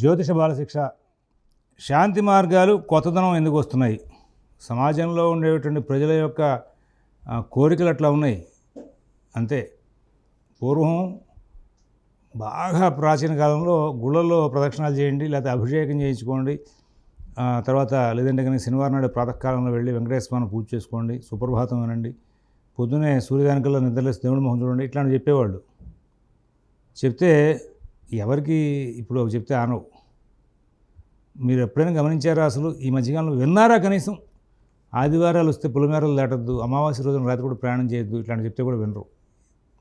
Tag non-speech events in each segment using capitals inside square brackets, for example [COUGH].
జ్యోతిష బాలశిక్ష. శాంతి మార్గాలు కొత్తదనం ఎందుకు వస్తున్నాయి? సమాజంలో ఉండేటువంటి ప్రజల యొక్క కోరికలు అట్లా ఉన్నాయి? అంతే. పూర్వం బాగా ప్రాచీన కాలంలో గుళ్ళల్లో ప్రదక్షిణాలు చేయండి లేకపోతే అభిషేకం చేయించుకోండి తర్వాత లేదంటే కానీ శనివారం నాడు ప్రాతకాలంలో వెళ్ళి వెంకటేశ్వరను పూజ చేసుకోండి సుప్రభాతం వినండి పొద్దునే సూర్యదానికల్లో నిద్రలేసి దేవుడి మొహం చూడండి ఇట్లాంటి చెప్పేవాళ్ళు. చెప్తే ఎవరికి ఇప్పుడు అవి చెప్తే ఆనవు మీరు ఎప్పుడైనా గమనించారా అసలు ఈ మధ్యకాలంలో విన్నారా కనీసం? ఆదివారాలు వస్తే పులిమేరలు దాటద్దు అమావాస్య రోజున రాత్రి కూడా ప్రయాణం చేయొద్దు ఇట్లాంటి చెప్తే కూడా వినరు.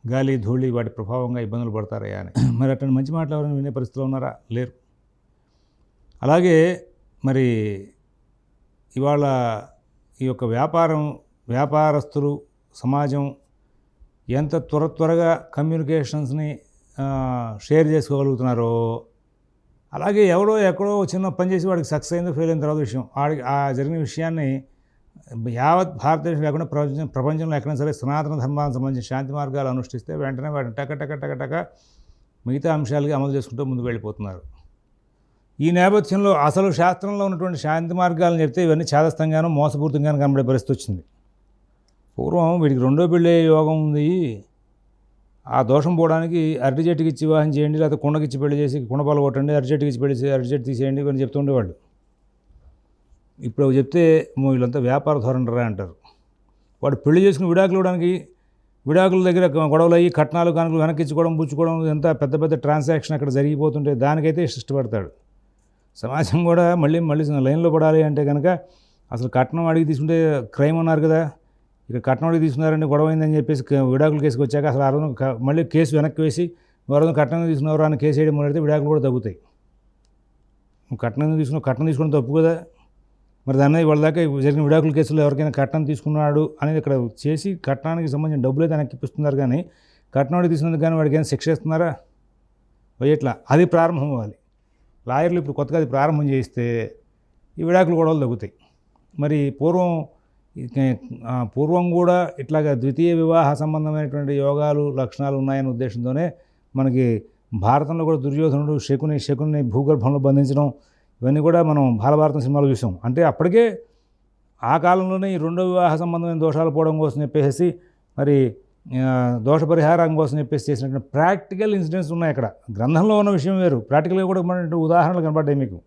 గాలి ధూళి వాటి ప్రభావంగా ఇబ్బందులు పడతారయ్యా అని. మరి అట్లాంటి మంచి మాటలు ఎవరైనా వినే పరిస్థితిలో ఉన్నారా? లేరు. అలాగే మరి ఇవాళ ఈ యొక్క వ్యాపారం వ్యాపారస్తులు సమాజం ఎంత త్వర త్వరగా కమ్యూనికేషన్స్ని షేర్ చేసుకోగలుగుతున్నారో అలాగే ఎవరో ఎక్కడో చిన్న పని చేసి వాడికి సక్సెస్ అయిందో ఫెయిల్ అయిన తర్వాత విషయం వాడికి ఆ జరిగిన విషయాన్ని యావత్ భారతదేశం లేకుండా ప్రపంచం ప్రపంచంలో ఎక్కడైనా సరే సనాతన ధర్మానికి సంబంధించిన శాంతి మార్గాలు అనుష్ఠిస్తే వెంటనే వాటిని టక టక టక టక మిగతా అంశాలకి అమలు చేసుకుంటూ ముందుకు వెళ్ళిపోతున్నారు. ఈ నేపథ్యంలో అసలు శాస్త్రంలో ఉన్నటువంటి శాంతి మార్గాలను చెప్తే ఇవన్నీ చాదస్తంగానూ మోసపూరితంగానూ కనబడే పరిస్థితి వచ్చింది. పూర్వం వీడికి రెండో పెళ్ళే యోగం ఉంది. ఆ దోషం పోవడానికి అరటి చెట్టుకి ఇచ్చి వివాహం చేయండి లేకపోతే కుండకి ఇచ్చి పెళ్ళి చేసి కుండపాలు కొట్టండి అరటి చెట్టుకి ఇచ్చి పెళ్ళి చేసి అరటి చెట్టు తీసేయండి ఇవన్నీ చెప్తుండేవాళ్ళు ఇప్పుడు అవి చెప్తే వీళ్ళంతా వ్యాపార ధోరణి రా అంటారు. వాడు పెళ్ళి చేసుకుని విడాకులు ఇవ్వడానికి విడాకుల దగ్గర గొడవలు అయ్యి కట్నాలు కానుకలు వెనక్కిచ్చుకోవడం పుచ్చుకోవడం ఎంత పెద్ద పెద్ద ట్రాన్సాక్షన్ అక్కడ జరిగిపోతుంటే దానికైతే ఇష్టపడతాడు సమాజం కూడా మళ్ళీ మళ్ళీ లైన్లో పడాలి అంటే కనుక అసలు కట్నం అడిగి తీసుకుంటే క్రైమ్ అన్నారు కదా. ఇక కట్నం తీసుకున్నారని గొడవైందని గొడవ చెప్పేసి విడాకులు కేసుకు కేసుకి వచ్చాక అసలు ఆ రోజు మళ్ళీ కేసు వెనక్కి వేసి వారు కట్నం తీసుకున్నవారు అని కేసు వేయడం మొదలెడితే విడాకులు కూడా తగ్గుతాయి. కట్నం తీసుకున్న కట్నం తీసుకోవడం తప్పు కదా. మరి దాని వాళ్ళ దాకా జరిగిన విడాకుల కేసులో ఎవరికైనా కట్నం తీసుకున్నాడు అనేది ఇక్కడ చేసి కట్నానికి సంబంధించిన డబ్బులు అయితే వెనక్కి ఇప్పిస్తున్నారు కానీ కట్నం తీసుకున్నందుకు కానీ వాడికి ఏమైనా శిక్ష ఇస్తున్నారా ఎట్లా? అది ప్రారంభం అవ్వాలి. లాయర్లు ఇప్పుడు కొత్తగా అది ప్రారంభం చేస్తే ఈ విడాకులు గొడవలు తగ్గుతాయి. మరి పూర్వం పూర్వం కూడా ఇట్లాగా ద్వితీయ వివాహ సంబంధమైనటువంటి యోగాలు లక్షణాలు ఉన్నాయనే ఉద్దేశంతోనే మనకి భారతంలో కూడా దుర్యోధనుడు శకుని శకుని భూగర్భంలో బంధించడం ఇవన్నీ కూడా మనం బాలభారతం సినిమాలో చూసాం. అంటే అప్పటికే ఆ కాలంలోనే ఈ రెండో వివాహ సంబంధమైన దోషాలు పోవడం కోసం చెప్పేసి మరి దోష పరిహారం కోసం చెప్పేసి చేసినటువంటి ప్రాక్టికల్ ఇన్సిడెంట్స్ ఉన్నాయి అక్కడ. గ్రంథంలో ఉన్న విషయం వేరు. ప్రాక్టికల్గా కూడా మన ఉదాహరణలు కనబడ్డాయి మీకు.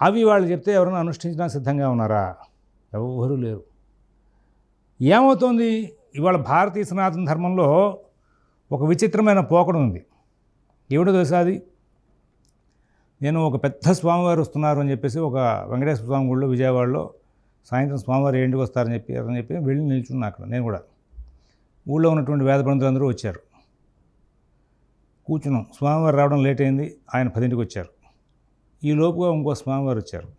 అవి వాళ్ళు చెప్తే ఎవరైనా అనుష్ఠించడానికి సిద్ధంగా ఉన్నారా? ఎవరు లేరు. ఏమవుతోంది? ఇవాళ భారతీయ సనాతన ధర్మంలో ఒక విచిత్రమైన పోకడం ఉంది. ఏమిటో తెలుసా అది? నేను ఒక పెద్ద స్వామివారు వస్తున్నారు అని చెప్పేసి ఒక వెంకటేశ్వర స్వామి గుడిలో విజయవాడలో సాయంత్రం స్వామివారు ఏంటికి వస్తారని చెప్పి అని చెప్పి వెళ్ళి నిల్చున్నా అక్కడ నేను కూడా. ఊళ్ళో ఉన్నటువంటి వేద పండితులందరూ వచ్చారు. కూర్చున్నాం. స్వామివారు రావడం లేట్ అయింది. ఆయన పదింటికి వచ్చారు. ఈ లోపుగా ఇంకో స్వామివారు వచ్చారు.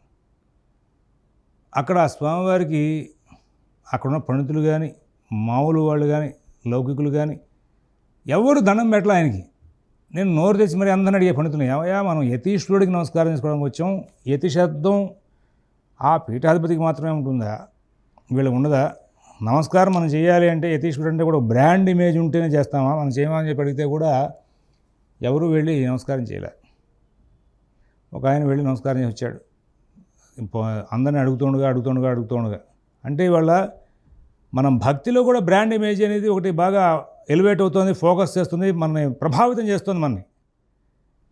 అక్కడ ఆ స్వామివారికి అక్కడున్న పండితులు కానీ మామూలు వాళ్ళు కానీ లౌకికులు కానీ ఎవరు దండం పెట్టలే ఆయనకి. నేను నోరు తెచ్చి మరి అందరిని అడిగే పండితులు ఏమయ్యా మనం యతీశ్వరుడికి నమస్కారం చేసుకోవడానికి వచ్చాం యతి శబ్దం ఆ పీఠాధిపతికి మాత్రమే ఉంటుందా? వీళ్ళకి ఉండదా? నమస్కారం మనం చేయాలి అంటే యతీశ్వరుడు అంటే కూడా బ్రాండ్ ఇమేజ్ ఉంటేనే చేస్తామా? మనం చేయమని చెప్పి అడిగితే కూడా ఎవరు వెళ్ళి నమస్కారం చేయలే. ఒక ఆయన వెళ్ళి నమస్కారం చేసి వచ్చాడు. అందరిని అడుగుతుండగా అడుగుతుండగా అడుగుతుండగా. అంటే ఇవాళ మనం భక్తిలో కూడా బ్రాండ్ ఇమేజ్ అనేది ఒకటి బాగా ఎలివేట్ అవుతుంది ఫోకస్ చేస్తుంది మనని ప్రభావితం చేస్తుంది మనని.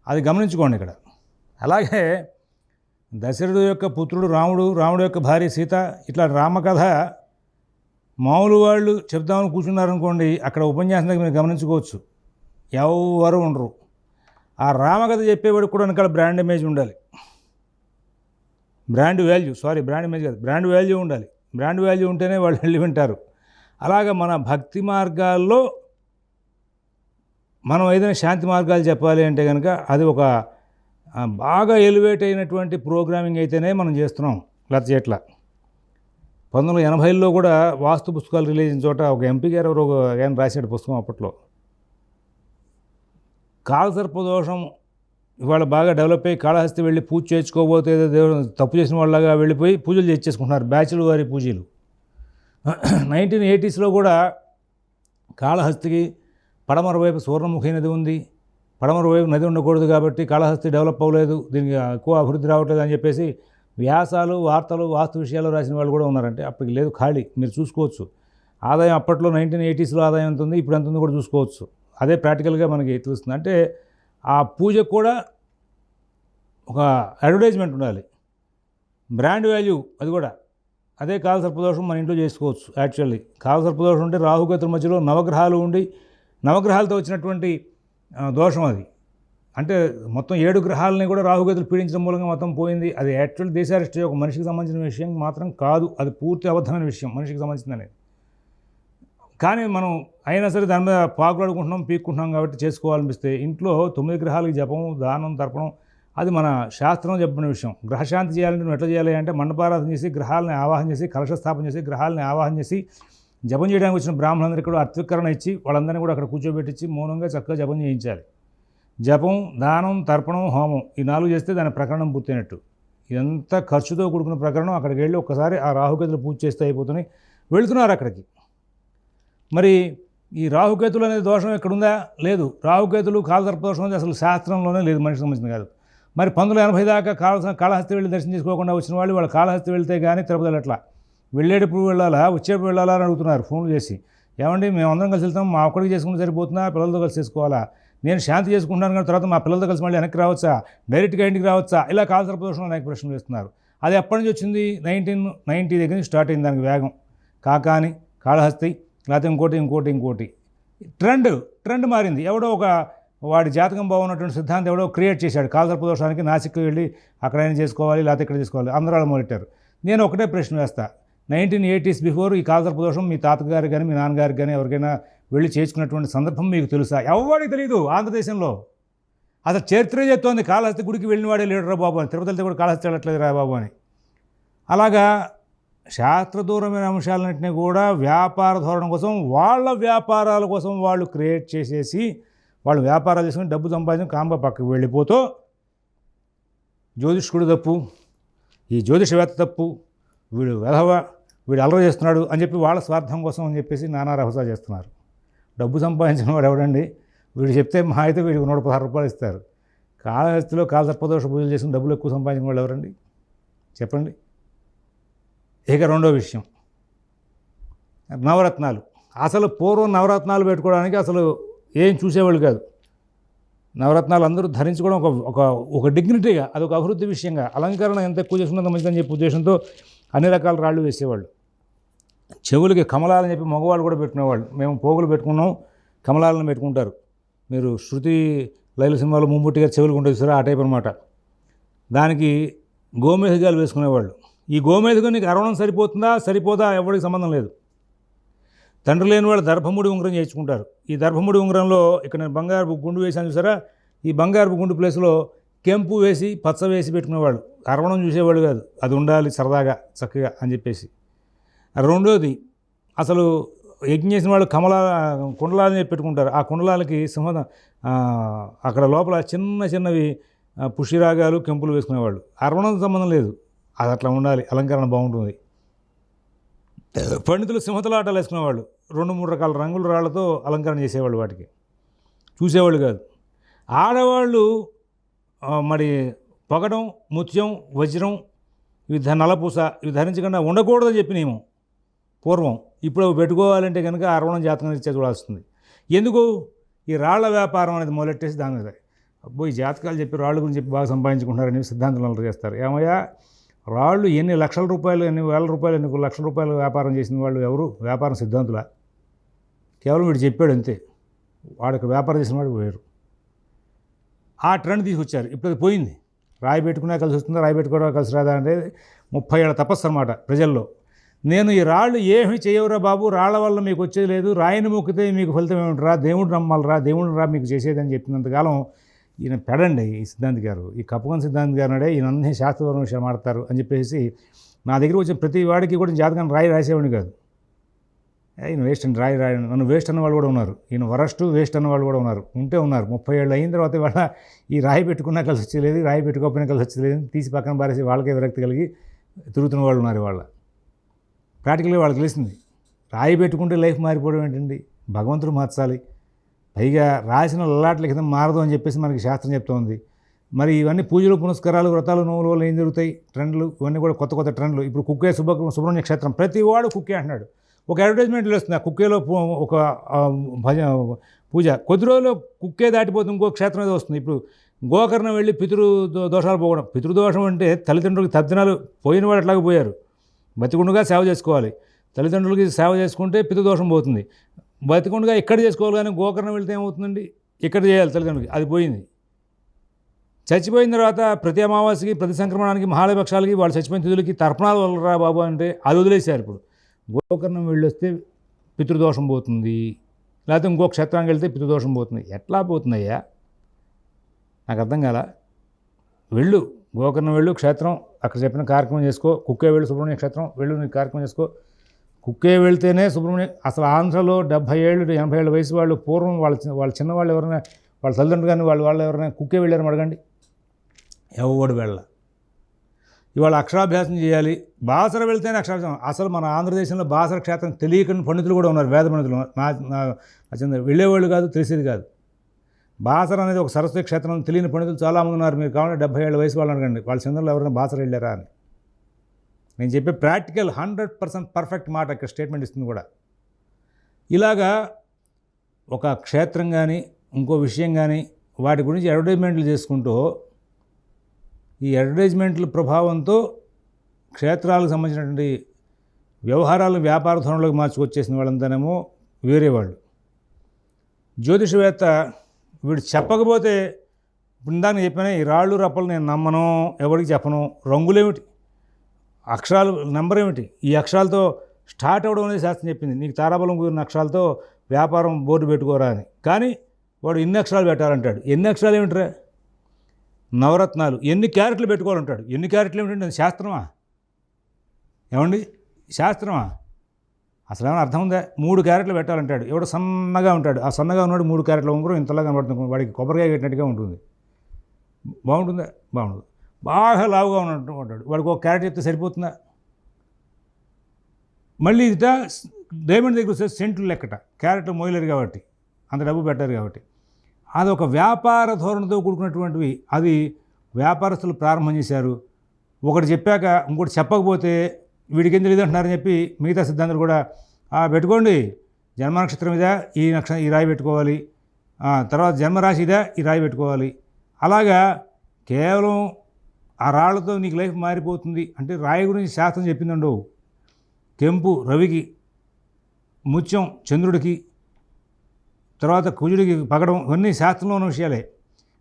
అది గమనించుకోండి ఇక్కడ. అలాగే దశరథు యొక్క పుత్రుడు రాముడు రాముడు యొక్క భార్య సీత ఇట్లా రామకథ మామూలు వాళ్ళు చెప్దామని కూర్చున్నారనుకోండి అక్కడ ఉపన్యాసం దగ్గర మీరు గమనించుకోవచ్చు. ఎవరు ఉండరు. ఆ రామకథ చెప్పేవాడికి కూడా వెనకాల బ్రాండ్ ఇమేజ్ ఉండాలి. Brand value sorry brand image కాదు బ్రాండ్ వాల్యూ ఉండాలి. బ్రాండ్ వాల్యూ ఉంటేనే వాళ్ళు వెళ్ళి వింటారు. అలాగే మన భక్తి మార్గాల్లో మనం ఏదైనా శాంతి మార్గాలు చెప్పాలి అంటే కనుక అది ఒక బాగా ఎలివేట్ అయినటువంటి ప్రోగ్రామింగ్ అయితేనే మనం చేస్తున్నాం లేకపోతే చెట్ల. పంతొమ్మిది వందల ఎనభైలో కూడా వాస్తు పుస్తకాలు రిలీజ్ అయిన చోట ఒక ఎంపీ గారు ఎవరో ఆయన పుస్తకం అప్పట్లో. కాలసర్పదోషం ఇవాళ బాగా డెవలప్ అయ్యి కాళహస్తి వెళ్ళి పూజ చేయించుకోబోతే ఏదో దేవుడు తప్పు చేసిన వాళ్ళగా వెళ్ళిపోయి పూజలు చేసేసుకుంటున్నారు బ్యాచులు వారి పూజలు. నైన్టీన్ ఎయిటీస్లో కూడా కాళహస్తికి పడమర వైపు సువర్ణముఖి నది ఉంది. పడమర వైపు నది ఉండకూడదు కాబట్టి కాళహస్తి డెవలప్ అవ్వలేదు దీనికి ఎక్కువ అభివృద్ధి రావట్లేదు అని చెప్పేసి వ్యాసాలు వార్తలు వాస్తు విషయాలు రాసిన వాళ్ళు కూడా ఉన్నారంటే అప్పటికి లేదు ఖాళీ మీరు చూసుకోవచ్చు. ఆదాయం అప్పట్లో నైన్టీన్ ఎయిటీస్లో ఆదాయం ఎంత ఉంది ఇప్పుడు ఎంత ఉంది కూడా చూసుకోవచ్చు. అదే ప్రాక్టికల్గా మనకి తెలుస్తుంది. అంటే ఆ పూజకు కూడా ఒక అడ్వర్టైజ్మెంట్ ఉండాలి. బ్రాండ్ వాల్యూ అది కూడా. అదే కాలసర్పదోషం మన ఇంట్లో చేసుకోవచ్చు యాక్చువల్లీ కాలసర్పదోషం అంటే రాహుకేతుల మధ్యలో నవగ్రహాలు ఉండి నవగ్రహాలతో వచ్చినటువంటి దోషం అది. అంటే మొత్తం ఏడు గ్రహాలని కూడా రాహుగతులు పీడించడం మూలంగా మొత్తం పోయింది. అది యాక్చువల్ దేశారెస్ట్ ఒక మనిషికి సంబంధించిన విషయం మాత్రం కాదు. అది పూర్తి అబద్ధమైన విషయం మనిషికి సంబంధించింది అనేది కానీ మనం అయినా సరే దాని మీద పాకులాడుకుంటున్నాం పీక్కుంటున్నాం కాబట్టి చేసుకోవాలనిపిస్తే ఇంట్లో తొమ్మిది గ్రహాలకి జపం దానం తర్పణం అది మన శాస్త్రం చెప్పిన విషయం. గ్రహశాంతి చేయాలంటే నువ్వు ఎట్లా చేయాలి అంటే మండపారాధన చేసి గ్రహాలని ఆవాహన చేసి కలశ స్థాపన చేసి గ్రహాలని ఆవాహన చేసి జపం చేయడానికి వచ్చిన బ్రాహ్మణులందరికీ కూడా అత్వికరణ ఇచ్చి వాళ్ళందరినీ కూడా అక్కడ కూర్చోబెట్టించి మౌనంగా చక్కగా జపం చేయించాలి. జపం దానం తర్పణం హోమం ఈ నాలుగు చేస్తే దాని ప్రకరణం పూర్తయినట్టు. ఇదంతా ఖర్చుతో కూడుకున్న ప్రకరణం. అక్కడికి వెళ్ళి ఒక్కసారి ఆ రాహుకేతులు పూజ చేస్తే అయిపోతున్నాయి. వెళుతున్నారు అక్కడికి. మరి ఈ రాహుకేతులు అనే దోషం ఎక్కడుందా? లేదు. రాహుకేతులు కాలసర్పదోషం అనేది అసలు శాస్త్రంలోనే లేదు మనిషికి సంబంధించింది కాదు. మరి పంతొమ్మిది ఎనభై దాకా కాళ కాళహస్తి వెళ్ళి దర్శనం చేసుకోకుండా వచ్చిన వాళ్ళు వాళ్ళు కాళహస్తి వెళ్తే కానీ తిరుపతి వెళ్ళట్లా వెళ్ళేటప్పుడు వెళ్ళాలా? వచ్చేటప్పుడు వెళ్ళాలా అని అడుగుతున్నారు ఫోన్లు చేసి. ఏమండి మేము అందరం కలిసి వెళ్తాం మా ఒక్కడికి చేసుకుంటే సరిపోతుందా? పిల్లలతో కలిసి చేసుకోవాలా? నేను శాంతి చేసుకుంటున్నాను కానీ తర్వాత మా పిల్లలతో కలిసి మళ్ళీ వెనక్కి రావచ్చా? డైరెక్ట్గా ఇంటికి రావచ్చా? ఇలా కాలసర్పదోషంలో అనేక ప్రశ్నలు వేస్తున్నారు. అది ఎప్పటి నుంచి వచ్చింది? నైన్టీన్ నైంటీ దగ్గర నుంచి స్టార్ట్ అయింది దానికి వేగం. కాకాని కాళహస్తి లేకపోతే ఇంకోటి ఇంకోటి ఇంకోటి. ట్రెండ్ ట్రెండ్ మారింది. ఎవడో ఒక వాడి జాతకం బాగున్నటువంటి సిద్ధాంతం ఎవడో క్రియేట్ చేశాడు. కాలసర్పదోషానికి నాసిక్ వెళ్ళి అక్కడ అయినా చేసుకోవాలి లేకపోతే ఇక్కడ చేసుకోవాలి. అందరూ వాళ్ళు మొదలెట్టారు. నేను ఒకటే ప్రశ్న వేస్తా. నైన్టీన్ ఎయిటీస్ బిఫోర్ ఈ కాలసర్పదోషం మీ తాతగారికి కానీ మీ నాన్నగారికి కానీ ఎవరికైనా వెళ్ళి చేసుకున్నటువంటి సందర్భం మీకు తెలుసా? ఎవరికి తెలియదు ఆంధ్రదేశంలో. అసలు చరిత్ర చెప్తోంది. కాళహస్తి గుడికి వెళ్ళిన వాడే లేడరా బాబు అని. తిరుపతి కూడా కాళహస్తి వెళ్ళట్లేదు రా బాబు అని. అలాగా శాస్త్ర దూరమైన అంశాలన్నింటినీ కూడా వ్యాపార ధోరణం కోసం వాళ్ళ వ్యాపారాల కోసం వాళ్ళు క్రియేట్ చేసేసి వాళ్ళు వ్యాపారాలు చేసుకుని డబ్బు సంపాదించి కాంబ పక్కకు వెళ్ళిపోతూ జ్యోతిష్కుడు తప్పు ఈ జ్యోతిషవేత్త తప్పు వీడు వెధవ వీడు అలర చేస్తున్నాడు అని చెప్పి వాళ్ళ స్వార్థం కోసం అని చెప్పేసి నానా రహసా చేస్తున్నారు. డబ్బు సంపాదించిన వాడు ఎవడండి? వీడు చెప్తే మా అయితే వీడికి నూట పదహారు రూపాయలు ఇస్తారు. కాళహస్తిలో కాలసర్పదోష పూజలు చేసిన డబ్బులు ఎక్కువ సంపాదించిన వాళ్ళు ఎవరండి? చెప్పండి. ఇక రెండో విషయం. నవరత్నాలు. అసలు పూర్వం నవరత్నాలు పెట్టుకోవడానికి అసలు ఏం చూసేవాళ్ళు కాదు. నవరత్నాలు అందరూ ధరించుకోవడం ఒక ఒక ఒక డిగ్నిటీగా అదొక అభివృద్ధి విషయంగా అలంకరణ ఎంత ఎక్కువ చేసుకున్నంత మంచిదని చెప్పి ఉద్దేశంతో అన్ని రకాల రాళ్ళు వేసేవాళ్ళు. చెవులకి కమలాలని చెప్పి మగవాళ్ళు కూడా పెట్టుకునేవాళ్ళు. మేము పోగులు పెట్టుకున్నాం కమలాలను పెట్టుకుంటారు. మీరు శృతి లైల సినిమాలో ముంబుట్టిగా చెవులకు ఉంటుంది సరే ఆ టైప్ అనమాట దానికి గోమేహజాలు వేసుకునేవాళ్ళు. ఈ గోమేధికం నీకు అరవడం సరిపోతుందా? సరిపోదా? ఎవరికి సంబంధం లేదు. తండ్రి లేని వాళ్ళు దర్భముడి ఉంగరం చేయించుకుంటారు. ఈ దర్భముడి ఉంగరంలో ఇక్కడ నేను బంగారు గుండు వేసాను చూసారా? ఈ బంగారు గుండు ప్లేస్లో కెంపు వేసి పచ్చ వేసి పెట్టుకునేవాళ్ళు. అరవడం చూసేవాళ్ళు కాదు. అది ఉండాలి సరదాగా చక్కగా అని చెప్పేసి. రెండోది అసలు యజ్ఞం చేసిన వాళ్ళు కమల కుండలాలని చెప్పి పెట్టుకుంటారు. ఆ కుండలాలకి సింహ అక్కడ లోపల చిన్న చిన్నవి పుష్యరాగాలు కెంపులు వేసుకునేవాళ్ళు. అరవడం సంబంధం లేదు. అది అట్లా ఉండాలి. అలంకరణ బాగుంటుంది. పండితులు సింహతలాటాలు వేసుకునేవాళ్ళు. రెండు మూడు రకాల రంగుల రాళ్ళతో అలంకరణ చేసేవాళ్ళు వాటికి. చూసేవాళ్ళు కాదు. ఆడవాళ్ళు మరి పొగడం ముత్యం వజ్రం ఇవి నలపూస ఇవి ధరించకుండా ఉండకూడదని చెప్పి నియమం. పూర్వం. ఇప్పుడు అవి పెట్టుకోవాలంటే కనుక అరవణం జాతకం ఇచ్చే చూడాల్సింది. ఎందుకు? ఈ రాళ్ళ వ్యాపారం అనేది మొదలెట్టేసి దాని మీద. అబ్బో ఈ జాతకాలు చెప్పి రాళ్ళ గురించి చెప్పి బాగా సంపాదించుకుంటారని సిద్ధాంతం చేస్తారు. ఏమయ్యా? రాళ్ళు ఎన్ని లక్షల రూపాయలు ఎన్ని వేల రూపాయలు ఎన్ని లక్షల రూపాయలు వ్యాపారం చేసిన వాళ్ళు ఎవరు? వ్యాపారం సిద్ధాంతులా? కేవలం వీడు చెప్పాడు అంతే. వాడికి వ్యాపారం చేసిన వాడు వేరు. ఆ ట్రెండ్ తీసుకొచ్చారు. ఇప్పుడు అది పోయింది. రాయి పెట్టుకున్నా కలిసి వస్తుందా రాయి పెట్టుకోవడం కలిసి రాదా అంటే ముప్పై ఏళ్ళ తపస్సు అనమాట ప్రజల్లో. నేను ఈ రాళ్ళు ఏమి చేయవురా బాబు రాళ్ళ వల్ల మీకు వచ్చేది లేదు రాయిని మొక్కితే మీకు ఫలితం ఏమిటిరా దేవుడు నమ్మాలరా దేవుడు రా మీకు చేసేదని చెప్పినంతకాలం ఈయన పెడండి ఈ సిద్ధాంతి గారు. ఈ కప్పగన్ సిద్ధాంత్ గారు నాడే ఈయన అన్ని శాస్త్రపరమైన విషయాలు మాడతారు అని చెప్పేసి నా దగ్గర వచ్చిన ప్రతి వాడికి కూడా జాతకాన్ని రాయి రాసేవాడిని కాదు. ఈయన వేస్ట్ అని రాయి రాయి నన్ను వేస్ట్ అన్న వాళ్ళు కూడా ఉన్నారు. ఈయన వరస్ట్ వేస్ట్ అన్న వాళ్ళు కూడా ఉన్నారు. ఉంటే ఉన్నారు. ముప్పై ఏళ్ళు అయిన తర్వాత వాళ్ళ ఈ రాయి పెట్టుకున్నా కలిసి వచ్చేది రాయి పెట్టుకోకపోయినా కలిసి వచ్చేది తీసి పక్కన పారేసి వాళ్ళకే విరక్తి కలిగి తిరుగుతున్న వాళ్ళు ఉన్నారు వాళ్ళ ప్రాక్టికల్గా వాళ్ళకి తెలిసింది. రాయి పెట్టుకుంటే లైఫ్ మారిపోవడం ఏంటండి? భగవంతుడు మార్చాలి. పైగా రాసిన లలాట్ల కింద మారదు అని చెప్పేసి మనకి శాస్త్రం చెప్తోంది. మరి ఇవన్నీ పూజలు పునస్కారాలు వ్రతాలు నోముల వల్ల ఏం జరుగుతాయి? ట్రెండ్లు ఇవన్నీ కూడా కొత్త కొత్త ట్రెండ్లు. ఇప్పుడు కుక్కే సుబ్బ సుబ్రహ్మణ్య క్షేత్రం. ప్రతి వాడు కుక్కే అంటున్నాడు. ఒక అడ్వర్టైజ్మెంట్లు వస్తుంది ఆ కుక్కేలో ఒక భజ పూజ. కొద్ది రోజులు కుక్కే దాటిపోతుంది. ఇంకో క్షేత్రం ఏదో వస్తుంది. ఇప్పుడు గోకర్ణం వెళ్ళి పితృ దోషాలు పోవడం పితృదోషం అంటే తల్లిదండ్రులకి తద్దినాలు పోయిన వాడు అట్లాగే పోయారు. బతికుండగా సేవ చేసుకోవాలి. తల్లిదండ్రులకి సేవ చేసుకుంటే పితృదోషం పోతుంది. బతికుండగా ఇక్కడ చేసుకోవాలి కానీ గోకర్ణం వెళ్తే ఏమవుతుందండి? ఇక్కడ చేయాలి తల్లిదండ్రులకి? అది పోయింది. చచ్చిపోయిన తర్వాత ప్రతి అమావాస్యకి ప్రతి సంక్రమణానికి మహాళపక్షాలకి వాళ్ళు చచ్చిపోయిన తిథులకి తర్పణాలు వదలరా బాబు అంటే అది వదిలేశారు ఇప్పుడు. గోకర్ణం వెళ్ళొస్తే పితృదోషం పోతుంది. లేకపోతే ఇంకో క్షేత్రానికి వెళ్తే పితృదోషం పోతుంది. ఎట్లా పోతుందయ్యా? నాకు అర్థం కాల? వెళ్ళు. గోకర్ణం వెళ్ళు క్షేత్రం. అక్కడ చెప్పిన కార్యక్రమం చేసుకో. కుక్కే వెళ్ళు సుబ్రహ్మణ్య క్షేత్రం. వెళ్ళు నీ కార్యక్రమం చేసుకో. కుక్కే వెళ్తేనే సుబ్రహ్మణ్యం అసలు ఆంధ్రలో డెబ్భై ఏళ్ళు ఎనభై ఏళ్ళ వయసు వాళ్ళు పూర్వం వాళ్ళ వాళ్ళ చిన్నవాళ్ళు ఎవరైనా వాళ్ళ తల్లిదండ్రులు కానీ వాళ్ళు వాళ్ళు ఎవరైనా కుక్కే వెళ్ళారని అడగండి. ఎవడు వెళ్ళ. ఇవాళ అక్షరాభ్యాసం చేయాలి. బాసర వెళ్తేనే అక్షరాభ్యాసం. అసలు మన ఆంధ్రదేశంలో బాసర క్షేత్రం తెలియకని పండితులు కూడా ఉన్నారు వేద పండితులు. నా నా వెళ్ళేవాళ్ళు కాదు తెలిసేది కాదు. బాసర అనేది ఒక సరస్వతి క్షేత్రం తెలియని పండితులు చాలామంది ఉన్నారు. మీరు కావాలంటే డెబ్బై ఏళ్ళ వయసు వాళ్ళు అడగండి. వాళ్ళ చంద్రులు ఎవరైనా బాసర వెళ్ళారా అని. నేను చెప్పే ప్రాక్టికల్ హండ్రెడ్ పర్సెంట్ పర్ఫెక్ట్ మాట ఇక్కడ స్టేట్మెంట్ ఇస్తుంది కూడా. ఇలాగా ఒక క్షేత్రం కానీ ఇంకో విషయం కానీ వాటి గురించి అడ్వర్టైజ్మెంట్లు చేసుకుంటూ ఈ అడ్వర్టైజ్మెంట్ల ప్రభావంతో క్షేత్రాలకు సంబంధించినటువంటి వ్యవహారాలు వ్యాపార ధోరణిలోకి మార్చుకొచ్చేసిన వాళ్ళంతానేమో వేరే వాళ్ళు. జ్యోతిషవేత్త వీడు చెప్పకపోతే ఇప్పుడు ఇందాక చెప్పాను ఈ రాళ్ళు రప్పలు నేను నమ్మను ఎవరికి చెప్పను రంగులేమిటి? అక్షరాలు నెంబర్ ఏమిటి? ఈ అక్షరాలతో స్టార్ట్ అవ్వడం అనేది శాస్త్రం చెప్పింది. నీకు తారాబలం కుదిరిన అక్షరాలతో వ్యాపారం బోర్డు పెట్టుకోరా అని. కానీ వాడు ఇన్ని అక్షరాలు పెట్టాలంటాడు? ఎన్ని అక్షరాలు ఏమిటిరా? నవరత్నాలు. ఎన్ని క్యారెట్లు పెట్టుకోవాలంటాడు? ఎన్ని క్యారెట్లు ఏమిటంటే అది శాస్త్రమా? ఏమండి? శాస్త్రమా? అసలు ఏమైనా అర్థం ఉందా? మూడు క్యారెట్లు పెట్టాలంటాడు. ఎవడు సన్నగా ఉంటాడు. ఆ సన్నగా ఉన్నాడు మూడు క్యారెట్ల ఉంగరం ఇంతలా కనబడుతుంది. వాడికి కొబ్బరికాయ కట్టినట్టుగా ఉంటుంది. బాగుంటుందా? బాగుంటుంది. బాగా లావుగా ఉన్నట్టు ఉంటాడు వాడికి ఒక క్యారెట్ చెప్తే సరిపోతుందా? మళ్ళీ ఇదిట డైమండ్ దగ్గర వస్తే సెంట్లు లెక్కట. క్యారెట్ మోయలేరు కాబట్టి అంత డబ్బు పెట్టారు కాబట్టి. అది ఒక వ్యాపార ధోరణితో కూడుకున్నటువంటివి. అది వ్యాపారస్తులు ప్రారంభం చేశారు. ఒకటి చెప్పాక ఇంకోటి చెప్పకపోతే వీడికి ఏం తెలియదు అంటున్నారని చెప్పి మిగతా సిద్ధాంతాలు కూడా పెట్టుకోండి. జన్మ నక్షత్రం ఇదా ఈ నక్షత్రం ఈ రాయి పెట్టుకోవాలి. తర్వాత జన్మరాశి ఇదా ఈ రాయి పెట్టుకోవాలి. అలాగా కేవలం ఆ రాళ్ళతో నీకు లైఫ్ మారిపోతుంది. అంటే రాయి గురించి శాస్త్రం చెప్పిందండో. కెంపు రవికి ముత్యం చంద్రుడికి తర్వాత కుజుడికి పగడం ఇవన్నీ శాస్త్రంలో ఉన్న విషయాలే.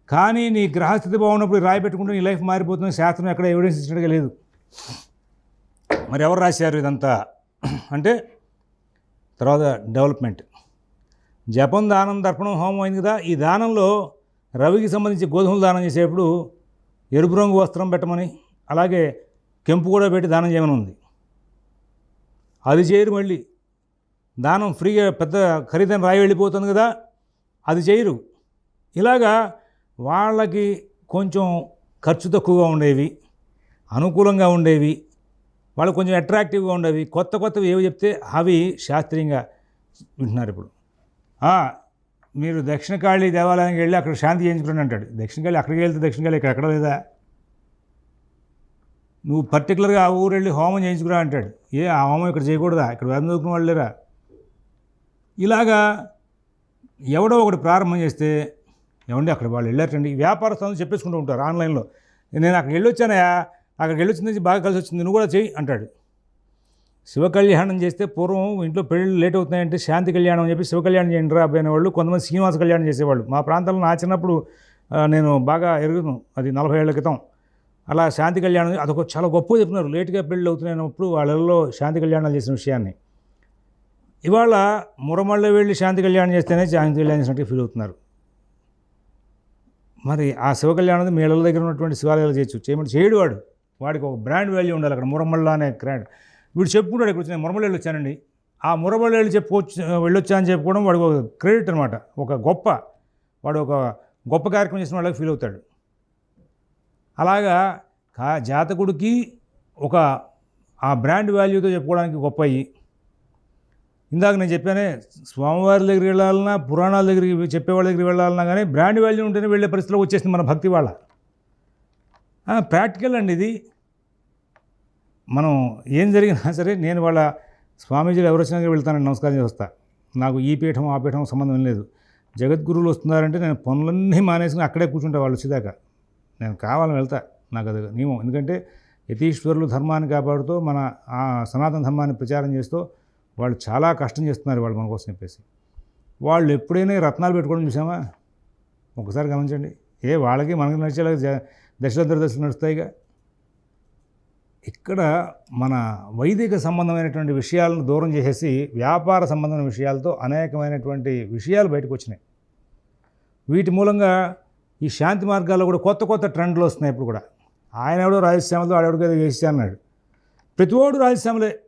కానీ నీ గ్రహస్థితి బాగున్నప్పుడు రాయి పెట్టుకుంటే నీ లైఫ్ మారిపోతుంది శాస్త్రం ఎక్కడ ఎవిడెన్స్ ఇచ్చినట్టుగా లేదు. మరి ఎవరు రాశారు ఇదంతా? అంటే తర్వాత డెవలప్మెంట్. జపం దానం దర్పణం హోమం అయింది కదా. ఈ దానంలో రవికి సంబంధించి గోధుమలు దానం చేసేప్పుడు ఎరుపు రంగు వస్త్రం పెట్టమని అలాగే కెంపు కూడా పెట్టి దానం చేయమని ఉంది. అది చేయరు మళ్ళీ. దానం ఫ్రీగా పెద్ద ఖరీదైన రాయి వెళ్ళిపోతుంది కదా అది చేయరు. ఇలాగా వాళ్ళకి కొంచెం ఖర్చు తక్కువగా ఉండేవి అనుకూలంగా ఉండేవి వాళ్ళు కొంచెం అట్రాక్టివ్గా ఉండేవి. కొత్త కొత్తవి ఏవి చెప్తే అవి శాస్త్రీయంగా వింటున్నారు ఇప్పుడు. మీరు దక్షిణకాళి దేవాలయానికి వెళ్ళి అక్కడ శాంతి చేయించుకుని అంటాడు. దక్షిణకాళి అక్కడికి వెళ్తే దక్షిణకాళి ఇక్కడ ఎక్కడ లేదా? నువ్వు పర్టికులర్గా ఆ ఊరు వెళ్ళి హోమం చేయించుకురా అంటాడు. ఏ ఆ హోమం ఇక్కడ చేయకూడదా? ఇక్కడ వేదం చదువుకున్న వాళ్ళు లేరా? ఇలాగా ఎవడో ఒకటి ప్రారంభం చేస్తే ఏమండి అక్కడ వాళ్ళు వెళ్ళారండి వ్యాపారస్తులు చెప్పేసుకుంటూ ఉంటారు ఆన్లైన్లో. నేను అక్కడికి వెళ్ళొచ్చానయా అక్కడికి వెళ్ళొచ్చింది బాగా కలిసి వచ్చింది నువ్వు కూడా చేయి అంటాడు. శివ కళ్యాణం చేస్తే పూర్వం ఇంట్లో పెళ్ళి లేట్ అవుతున్నాయంటే శాంతి కళ్యాణం అని చెప్పి శివకళ్యాణం చేయండి రా అబ్బాయి వాళ్ళు కొంతమంది శ్రీనివాస కళ్యాణం చేసేవాళ్ళు. మా ప్రాంతంలో నా చిన్నప్పుడు నేను బాగా ఎరుగును. అది నలభై ఏళ్ళ క్రితం. అలా శాంతి కళ్యాణం అదొక చాలా గొప్ప చెప్తున్నారు. లేట్గా పెళ్ళి అవుతున్నాయినప్పుడు వాళ్ళల్లో శాంతి కళ్యాణాలు చేసిన విషయాన్ని. ఇవాళ మురమళ్ళ వెళ్ళి శాంతి కళ్యాణం చేస్తేనే శాంతి కళ్యాణం చేసినట్టు ఫీల్ అవుతున్నారు. మరి ఆ శివ కళ్యాణం మీ ఇళ్ళ దగ్గర ఉన్నటువంటి శివాలయాలు చేయొచ్చు. చేయమంటే చేయడు వాడు. వాడికి ఒక బ్రాండ్ వాల్యూ ఉండాలి అక్కడ మురమళ్ళ అనే బ్రాండ్ వీడు చెప్పుకుంటాడు ఇక్కడ వచ్చి నేను వచ్చానండి. ఆ మురమలేళ్ళు చెప్పు వెళ్ళొచ్చా అని చెప్పుకోవడం వాడికి ఒక క్రెడిట్ అనమాట ఒక గొప్ప వాడు ఒక గొప్ప కార్యక్రమం చేసిన వాళ్ళకి ఫీల్ అవుతాడు. అలాగా కా జాతకుడికి ఒక ఆ బ్రాండ్ వాల్యూతో చెప్పుకోవడానికి గొప్ప అయ్యి ఇందాక నేను చెప్పానే స్వామివారి దగ్గరికి వెళ్ళాలన్నా పురాణాల దగ్గరికి చెప్పేవాళ్ళ దగ్గరికి వెళ్ళాలన్నా కానీ బ్రాండ్ వాల్యూ ఉంటేనే వెళ్ళే పరిస్థితిలో వచ్చేసింది మన భక్తి వాళ్ళ. ప్రాక్టికల్ అండి ఇది. మనం ఏం జరిగినా [LAUGHS] సరే నేను వాళ్ళ స్వామీజీలు ఎవరు వచ్చినా వెళ్తానని నమస్కారం చేస్తా. నాకు ఈ పీఠం ఆ పీఠం సంబంధం లేదు. జగద్గురువులు వస్తున్నారంటే నేను పనులన్నీ మానేసుకుని అక్కడే కూర్చుంటా వాళ్ళు వచ్చేదాకా. నేను కావాలని వెళ్తా. నాకు అది నియమం. ఎందుకంటే యతీశ్వరులు ధర్మాన్ని కాపాడుతూ మన ఆ సనాతన ధర్మాన్ని ప్రచారం చేస్తూ వాళ్ళు చాలా కష్టం చేస్తున్నారు వాళ్ళు మన కోసం చెప్పేసి. వాళ్ళు ఎప్పుడైనా రత్నాలు పెట్టుకోవడం చూసామా ఒకసారి గమనించండి. ఏ వాళ్ళకి మనకి నడిచేలాగా దశలంతర దశలు నడుస్తాయిగా. ఇక్కడ మన వైదిక సంబంధమైనటువంటి విషయాలను దూరం చేసేసి వ్యాపార సంబంధమైన విషయాలతో అనేకమైనటువంటి విషయాలు బయటకు వచ్చినాయి. వీటి మూలంగా ఈ శాంతి మార్గాల్లో కూడా కొత్త కొత్త ట్రెండ్లు వస్తున్నాయి ఇప్పుడు కూడా. ఆయన ఎవడో రాజశ్యామలతో ఆడెవడికి ఏదో చేసి అన్నాడు. ప్రతివాడు రాజశ్యామలే.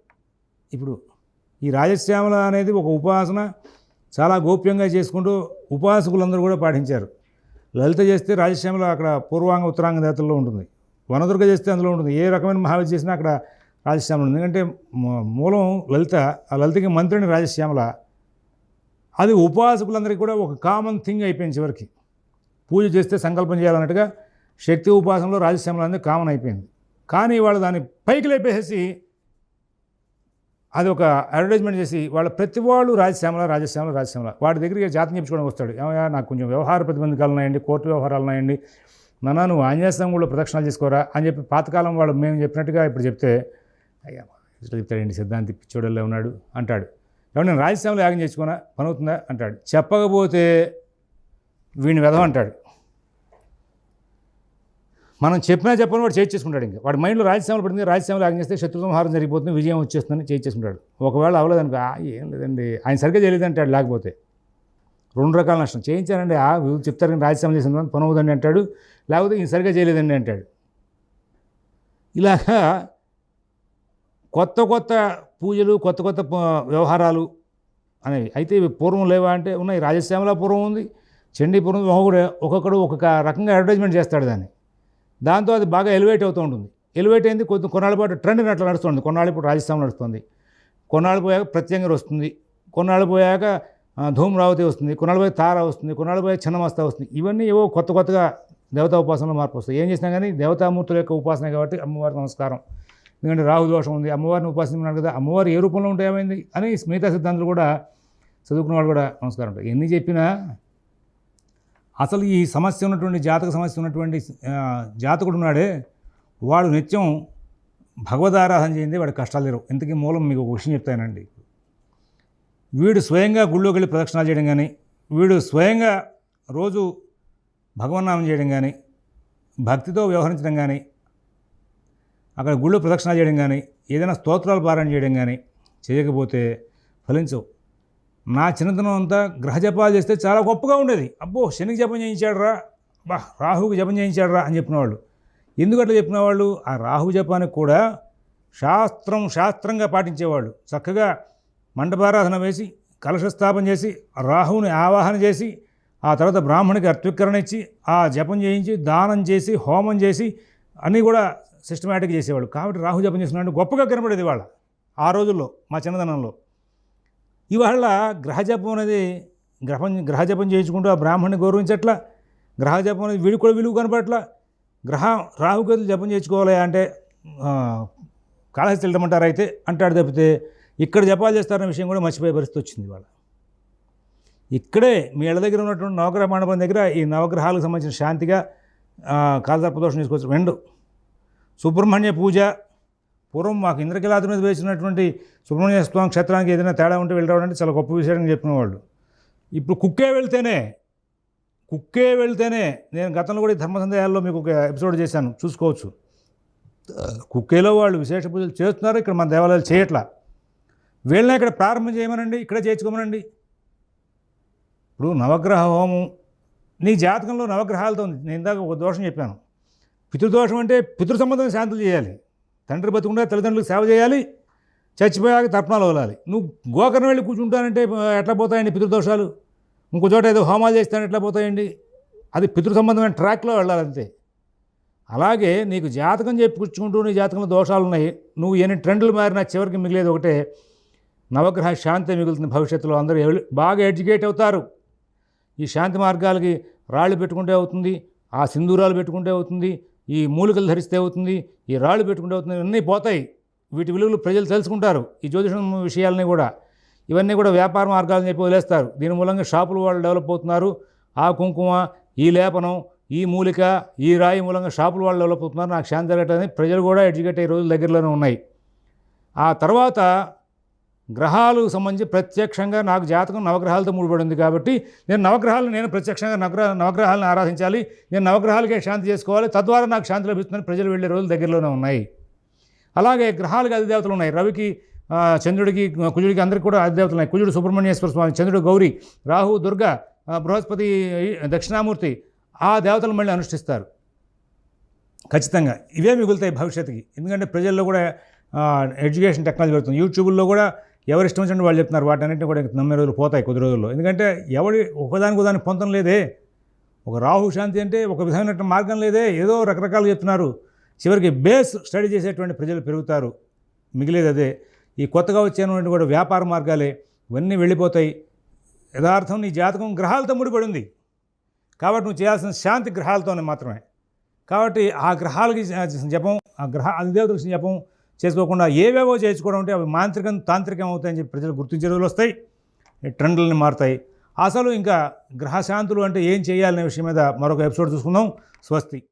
ఇప్పుడు ఈ రాజశ్యామల అనేది ఒక ఉపాసన చాలా గోప్యంగా చేసుకుంటూ ఉపాసకులందరూ కూడా పాటించారు. లలిత చేస్తే రాజశ్యామల అక్కడ పూర్వాంగ ఉత్తరాంగ దేవతల్లో ఉంటుంది. వనదుర్గ చేస్తే అందులో ఉంటుంది. ఏ రకమైన మహావిద్య చేసినా అక్కడ రాజశ్యామల ఉంది. ఎందుకంటే మూలం లలిత ఆ లలితకి మంత్రిని రాజశ్యామల. అది ఉపాసకులందరికీ కూడా ఒక కామన్ థింగ్ అయిపోయింది చివరికి. పూజ చేస్తే సంకల్పం చేయాలన్నట్టుగా శక్తి ఉపాసనలో రాజశ్యామల అనేది కామన్ అయిపోయింది. కానీ వాళ్ళు దాన్ని పైకి లేపేసి అది ఒక అడ్వర్టైజ్మెంట్ చేసి వాళ్ళ ప్రతి వాళ్ళు రాజశ్యామల రాజశ్యామల రాజశ్యామల. వాడి దగ్గరికి జాతం చెప్పుకోవడానికి వస్తాడు. ఏమయ్యా నాకు కొంచెం వ్యవహార ప్రతిబంధకాలు ఉన్నాయండి కోర్టు వ్యవహారాలు ఉన్నాయండి. నాన్న నువ్వు ఆంజనేయ కూడా ప్రదక్షిణాలు చేసుకోరా అని చెప్పి పాతకాలం వాళ్ళు మేము చెప్పినట్టుగా ఇప్పుడు చెప్తే అయ్యా ఇట్లా చెప్తాడండి సిద్ధాంతి పిచ్చోడల్లో ఉన్నాడు అంటాడు. ఎవరు నేను రాజశ్యామలో యాగం చేసుకున్నా పని అవుతుందా అంటాడు. చెప్పకపోతే వీడిని వెధవ అంటాడు. మనం చెప్పినా చెప్పని వాడు చేయి చేసుకుంటాడు ఇంకా. వాడి మైండ్లో రాజశ్యామలు పడింది రాజశ్యామలు యాగం చేస్తే శత్రుసంహారం జరిగిపోతుంది విజయం వచ్చేస్తుందని చేసుకుంటాడు. ఒకవేళ అవ్వలేదనుకో ఏం లేదండి ఆయన సరిగ్గా చేయలేదు అంటాడు లేకపోతే. రెండు రకాల నష్టం. చేయించానండి ఆ చెప్తారు కానీ రాజశ్యామలు చేసిన పని అంటాడు. లేకపోతే ఈయన సరిగ్గా చేయలేదండి అంటాడు. ఇలాగా కొత్త కొత్త పూజలు కొత్త కొత్త వ్యవహారాలు అనేవి. అయితే ఇవి పూర్వం లేవా అంటే ఉన్నాయి. రాజశ్యామల పూర్వం ఉంది చండీపురం ఒక్కొక్కడు ఒక్కొక్కడు ఒక్కొక్క రకంగా అడ్వర్టైజ్మెంట్ చేస్తాడు దాన్ని. దాంతో అది బాగా ఎలివేట్ అవుతూ ఉంటుంది. ఎలివేట్ అయింది కొద్ది కొన్నాళ్ళ పాటు ట్రెండ్ అట్లా నడుస్తుంది కొన్నాళ్ళు ఇప్పుడు రాజస్థాన్ నడుస్తుంది. కొన్నాళ్ళు పోయాక ప్రత్యేకంగా వస్తుంది. కొన్నాళ్ళు పోయాక ధూమ్రావతి వస్తుంది కొన్నాళ్ళు పోయి తార వస్తుంది కొన్నాళ్ళు పోయి చిన్నమస్త వస్తుంది. ఇవన్నీ ఏవో కొత్త కొత్తగా దేవతా ఉపాసనలో మార్పు వస్తాయి. ఏం చేసినా కానీ దేవతామూర్తుల యొక్క ఉపాసన కాబట్టి అమ్మవారి నమస్కారం. ఎందుకంటే రాహు దోషం ఉంది అమ్మవారిని ఉపాసించమన్నారు కదా అమ్మవారు ఏ రూపంలో ఉంటే ఏమైంది అని మిగతా సిద్ధాంతులు కూడా చదువుకున్న వాళ్ళు కూడా నమస్కారం ఉంటాయి ఎన్ని చెప్పినా అసలు ఈ సమస్య ఉన్నటువంటి జాతక సమస్య ఉన్నటువంటి జాతకుడు ఉన్నాడే వాడు నిత్యం భగవదారాధన చేయండి వాడి కష్టాలు లేరు ఇంతకీ మూలం మీకు ఒక విషయం చెప్తానండి. వీడు స్వయంగా గుళ్ళోకి వెళ్ళి ప్రదక్షిణాలు చేయడం కానీ వీడు స్వయంగా రోజు భగవన్నామం చేయడం కానీ భక్తితో వ్యవహరించడం కానీ అక్కడ గుళ్ళు ప్రదక్షిణ చేయడం కానీ ఏదైనా స్తోత్రాలు పారాయణ చేయడం కానీ చేయకపోతే ఫలించవు. నా చిన్నతనం అంతా గ్రహ జపాలు చేస్తే చాలా గొప్పగా ఉండేది. అబ్బో శనికి జపం చేయించాడు రా బా రాహుకి జపం చేయించాడు రా అని చెప్పినవాళ్ళు. ఎందుకు అట్లా చెప్పిన వాళ్ళు ఆ రాహు జపానికి కూడా శాస్త్రం శాస్త్రంగా పాటించేవాళ్ళు. చక్కగా మండపారాధన వేసి కలశ స్థాపన చేసి రాహువుని ఆవాహన చేసి ఆ తర్వాత బ్రాహ్మణికి అర్త్వికరణ ఇచ్చి ఆ జపం చేయించి దానం చేసి హోమం చేసి అన్నీ కూడా సిస్టమేటిక్ చేసేవాళ్ళు. కాబట్టి రాహు జపం చేసినట్టు గొప్పగా కనబడేది వాళ్ళ ఆ రోజుల్లో మా చిన్నదనంలో. ఇవాళ గ్రహజపం అనేది గ్రహం గ్రహజపం చేయించుకుంటూ ఆ బ్రాహ్మణ్ణి గౌరవించట్లా? గ్రహజపం అనేది వీడికి కూడా విలువ కనపడట్లా? గ్రహ రాహుకేతులు జపం చేయించుకోవాలి అంటే కాళహస్తి వెళ్ళమంటారు అయితే? అంటాడు తప్పితే ఇక్కడ జపాలు చేస్తారన్న విషయం కూడా మర్చిపోయే పరిస్థితి వచ్చింది ఇవాళ. ఇక్కడే మీ ఇళ్ళ దగ్గర ఉన్నటువంటి నవగ్రహ మండపం దగ్గర ఈ నవగ్రహాలకు సంబంధించిన శాంతిగా ఆ, కాలసర్పదోషం తీసుకోవచ్చు రెండు సుబ్రహ్మణ్య పూజ పూర్వం మాకు ఇంద్రకిలాద్రి మీద వేసినటువంటి సుబ్రహ్మణ్య స్వామి క్షేత్రానికి ఏదైనా తేడా ఉంటే వెళ్ళడం అంటే చాలా గొప్ప విషయంగా చెప్పినవాళ్ళు. ఇప్పుడు కుక్కే వెళ్తేనే కుక్కే వెళ్తేనే నేను గతంలో కూడా ధర్మ సందేహాల్లో మీకు ఒక ఎపిసోడ్ చేశాను చూసుకోవచ్చు. కుక్కేలో వాళ్ళు విశేష పూజలు చేస్తున్నారు ఇక్కడ మన దేవాలయాలు చేయట్లా. వీళ్ళని ఇక్కడ ప్రారంభం చేయమనండి ఇక్కడే చేర్చుకోమనండి. ఇప్పుడు నవగ్రహ హోమం నీ జాతకంలో నవగ్రహాలతో ఉంది. నేను ఇందాక ఒక దోషం చెప్పాను. పితృదోషం అంటే పితృ సంబంధం శాంతులు చేయాలి. తండ్రి బతుకుండా తల్లిదండ్రులకు సేవ చేయాలి చచ్చిపోయాక తర్పణాలు వదలాలి. నువ్వు గోకర్ణ వెళ్ళి కూర్చుంటానంటే ఎట్లా పోతాయండి పితృదోషాలు? ఇంకో చోట ఏదో హోమాలు చేస్తాను ఎట్లా పోతాయండి? అది పితృ సంబంధమైన ట్రాక్లో వెళ్ళాలంతే. అలాగే నీకు జాతకం చెప్పుకుంటూ నీ జాతకంలో దోషాలు ఉన్నాయి. నువ్వు ఎన్ని ట్రెండ్లు మారినా చివరికి మిగిలేదు ఒకటే. నవగ్రహ శాంతి మిగులుతుంది భవిష్యత్తులో అందరూ బాగా ఎడ్యుకేట్ అవుతారు. ఈ శాంతి మార్గాలకి రాళ్ళు పెట్టుకుంటే అవుతుంది ఆ సింధూరాలు పెట్టుకుంటే అవుతుంది ఈ మూలికలు ధరిస్తే అవుతుంది ఈ రాళ్ళు పెట్టుకుంటే అవుతుంది ఇవన్నీ పోతాయి. వీటి విలువలు ప్రజలు తెలుసుకుంటారు. ఈ జ్యోతిషం విషయాలని కూడా. ఇవన్నీ కూడా వ్యాపార మార్గాలని చెప్పి వదిలేస్తారు. దీని మూలంగా షాపులు వాళ్ళు డెవలప్ అవుతున్నారు. ఆ కుంకుమ ఈ లేపనం ఈ మూలిక ఈ రాయి మూలంగా షాపులు వాళ్ళు డెవలప్ అవుతున్నారు. నాకు శాంతి జరగటం ప్రజలు కూడా ఎడ్యుకేట్ అయ్యే రోజులు దగ్గరలోనే ఉన్నాయి. ఆ తర్వాత గ్రహాలకు సంబంధించి ప్రత్యక్షంగా నాకు జాతకం నవగ్రహాలతో ముడిపడి ఉంది కాబట్టి నేను నవగ్రహాలను నేను ప్రత్యక్షంగా నవగ్రహ నవగ్రహాలను ఆరాధించాలి. నేను నవగ్రహాలకే శాంతి చేసుకోవాలి. తద్వారా నాకు శాంతి లభిస్తుందని ప్రజలు వెళ్ళే రోజులు దగ్గరలోనే ఉన్నాయి. అలాగే గ్రహాలకు అధిదేవతలు ఉన్నాయి. రవికి చంద్రుడికి కుజుడికి అందరికీ కూడా అధిదేవతలు ఉన్నాయి. కుజుడు సుబ్రహ్మణ్యేశ్వర స్వామి చంద్రుడు గౌరీ రాహు దుర్గ బృహస్పతి దక్షిణామూర్తి ఆ దేవతలు మళ్ళీ అనుష్ఠిస్తారు. ఖచ్చితంగా ఇవే మిగులుతాయి భవిష్యత్తుకి. ఎందుకంటే ప్రజల్లో కూడా ఎడ్యుకేషన్ టెక్నాలజీ పెడుతుంది యూట్యూబ్లో కూడా ఎవరు ఇష్టం వచ్చినట్టు వాళ్ళు చెప్తున్నారు వాటన్నింటిని కూడా ఇంక నమ్మే రోజులు పోతాయి కొద్ది రోజుల్లో. ఎందుకంటే ఎవడి ఒకదానికి ఒకదానికి పొంతం లేదే. ఒక రాహు శాంతి అంటే ఒక విధమైన మార్గం లేదే. ఏదో రకరకాలు చెప్తున్నారు. చివరికి బేస్ స్టడీ చేసేటువంటి ప్రజలు పెరుగుతారు. మిగిలేదు అదే. ఈ కొత్తగా వచ్చేటువంటి కూడా వ్యాపార మార్గాలే ఇవన్నీ వెళ్ళిపోతాయి. యథార్థం నీ జాతకం గ్రహాలతో ముడిపడి ఉంది. కాబట్టి నువ్వు చేయాల్సిన శాంతి గ్రహాలతోనే మాత్రమే. కాబట్టి ఆ గ్రహాలకి జపం ఆ గ్రహ అధిదేవతలకు జపం చేసుకోకుండా ఏవేవో చేసుకోవడం అంటే అవి మాంత్రికం తాంత్రికం అవుతాయని చెప్పి ప్రజలు గుర్తించే రోజులు వస్తాయి. ట్రెండ్లని మారుతాయి. అసలు ఇంకా గ్రహశాంతులు అంటే ఏం చేయాలనే విషయం మీద మరొక ఎపిసోడ్ చూసుకుందాం. స్వస్తి.